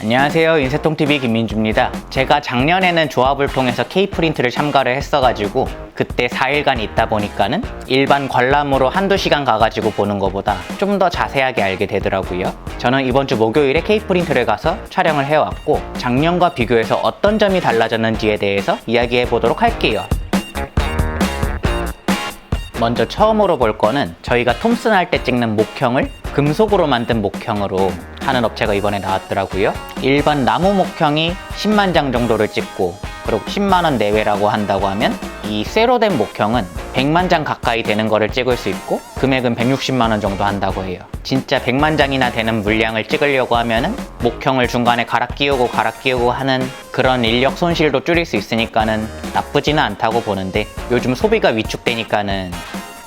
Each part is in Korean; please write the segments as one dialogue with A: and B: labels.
A: 안녕하세요. 인쇄통TV 김민주입니다. 제가 작년에는 조합을 통해서 K프린트를 참가를 했어가지고 그때 4일간 있다 보니까는 일반 관람으로 한두 시간 가가지고 보는 것보다 좀 더 자세하게 알게 되더라고요. 저는 이번 주 목요일에 K프린트를 가서 촬영을 해왔고 작년과 비교해서 어떤 점이 달라졌는지에 대해서 이야기해 보도록 할게요 먼저 처음으로 볼 거는 저희가 톰슨 할 때 찍는 목형을 금속으로 만든 목형으로 하는 업체가 이번에 나왔더라고요. 일반 나무 목형이 10만 장 정도를 찍고 그리고 10만 원 내외라고 한다고 하면 이 쇠로 된 목형은 100만 장 가까이 되는 거를 찍을 수 있고 금액은 160만 원 정도 한다고 해요. 진짜 100만 장이나 되는 물량을 찍으려고 하면은 목형을 중간에 갈아 끼우고 갈아 끼우고 하는 그런 인력 손실도 줄일 수 있으니까는 나쁘지는 않다고 보는데 요즘 소비가 위축되니까는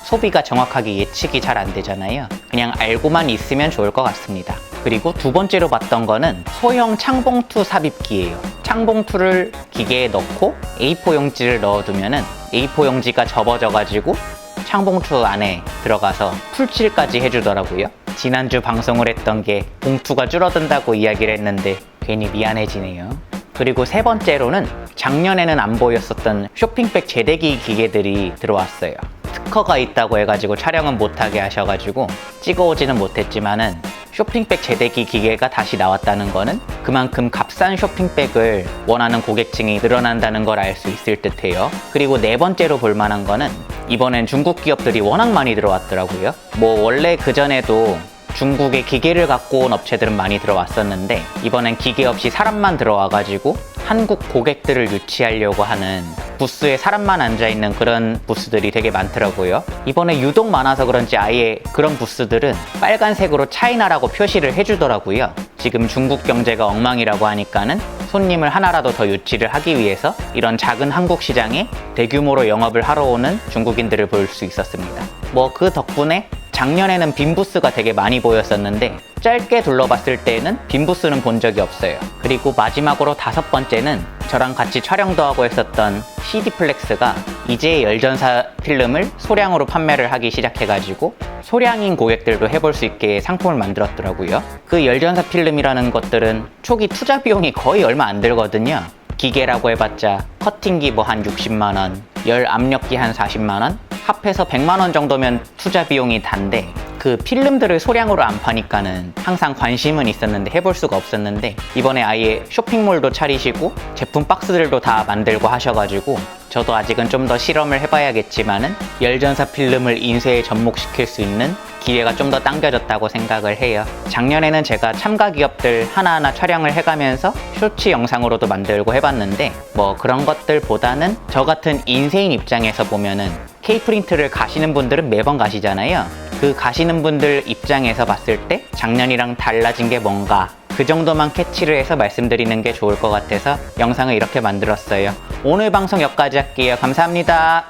A: 소비가 정확하게 예측이 잘 안 되잖아요. 그냥 알고만 있으면 좋을 것 같습니다. 그리고 두 번째로 봤던 거는 소형 창봉투 삽입기예요. 창봉투를 기계에 넣고 A4 용지를 넣어두면은 A4 용지가 접어져가지고 창봉투 안에 들어가서 풀칠까지 해주더라고요. 지난주 방송을 했던 게 봉투가 줄어든다고 이야기를 했는데 괜히 미안해지네요. 그리고 세 번째로는 작년에는 안 보였었던 쇼핑백 재대기 기계들이 들어왔어요. 특허가 있다고 해가지고 촬영은 못하게 하셔가지고 찍어오지는 못했지만은 쇼핑백 재대기 기계가 다시 나왔다는 거는 그만큼 값싼 쇼핑백을 원하는 고객층이 늘어난다는 걸 알 수 있을 듯해요. 그리고 네 번째로 볼 만한 거는 이번엔 중국 기업들이 워낙 많이 들어왔더라고요. 뭐 원래 그전에도 중국에 기계를 갖고 온 업체들은 많이 들어왔었는데 이번엔 기계 없이 사람만 들어와가지고 한국 고객들을 유치하려고 하는 부스에 사람만 앉아있는 그런 부스들이 되게 많더라고요. 이번에 유독 많아서 그런지 아예 그런 부스들은 빨간색으로 차이나라고 표시를 해주더라고요. 지금 중국 경제가 엉망이라고 하니까는 손님을 하나라도 더 유치를 하기 위해서 이런 작은 한국 시장에 대규모로 영업을 하러 오는 중국인들을 볼 수 있었습니다. 뭐 그 덕분에 작년에는 빈 부스가 되게 많이 보였었는데 짧게 둘러봤을 때는 빈 부스는 본 적이 없어요. 그리고 마지막으로 다섯 번째는 저랑 같이 촬영도 하고 했었던 CD플렉스가 이제 열전사 필름을 소량으로 판매를 하기 시작해가지고 소량인 고객들도 해볼 수 있게 상품을 만들었더라고요. 그 열전사 필름이라는 것들은 초기 투자 비용이 거의 얼마 안 들거든요. 기계라고 해봤자 커팅기 뭐 한 60만 원, 열 압력기 한 40만 원, 합해서 100만 원 정도면 투자 비용이 단데 그 필름들을 소량으로 안 파니까는 항상 관심은 있었는데 해볼 수가 없었는데 이번에 아예 쇼핑몰도 차리시고 제품 박스들도 다 만들고 하셔가지고 저도 아직은 좀 더 실험을 해봐야겠지만은 열전사 필름을 인쇄에 접목시킬 수 있는 기회가 좀 더 당겨졌다고 생각을 해요. 작년에는 제가 참가 기업들 하나하나 촬영을 해가면서 쇼츠 영상으로도 만들고 해봤는데 뭐 그런 것들보다는 저 같은 인쇄인 입장에서 보면은 K프린트를 가시는 분들은 매번 가시잖아요. 그 가시는 분들 입장에서 봤을 때 작년이랑 달라진 게 뭔가 그 정도만 캐치를 해서 말씀드리는 게 좋을 것 같아서 영상을 이렇게 만들었어요. 오늘 방송 여기까지 할게요. 감사합니다.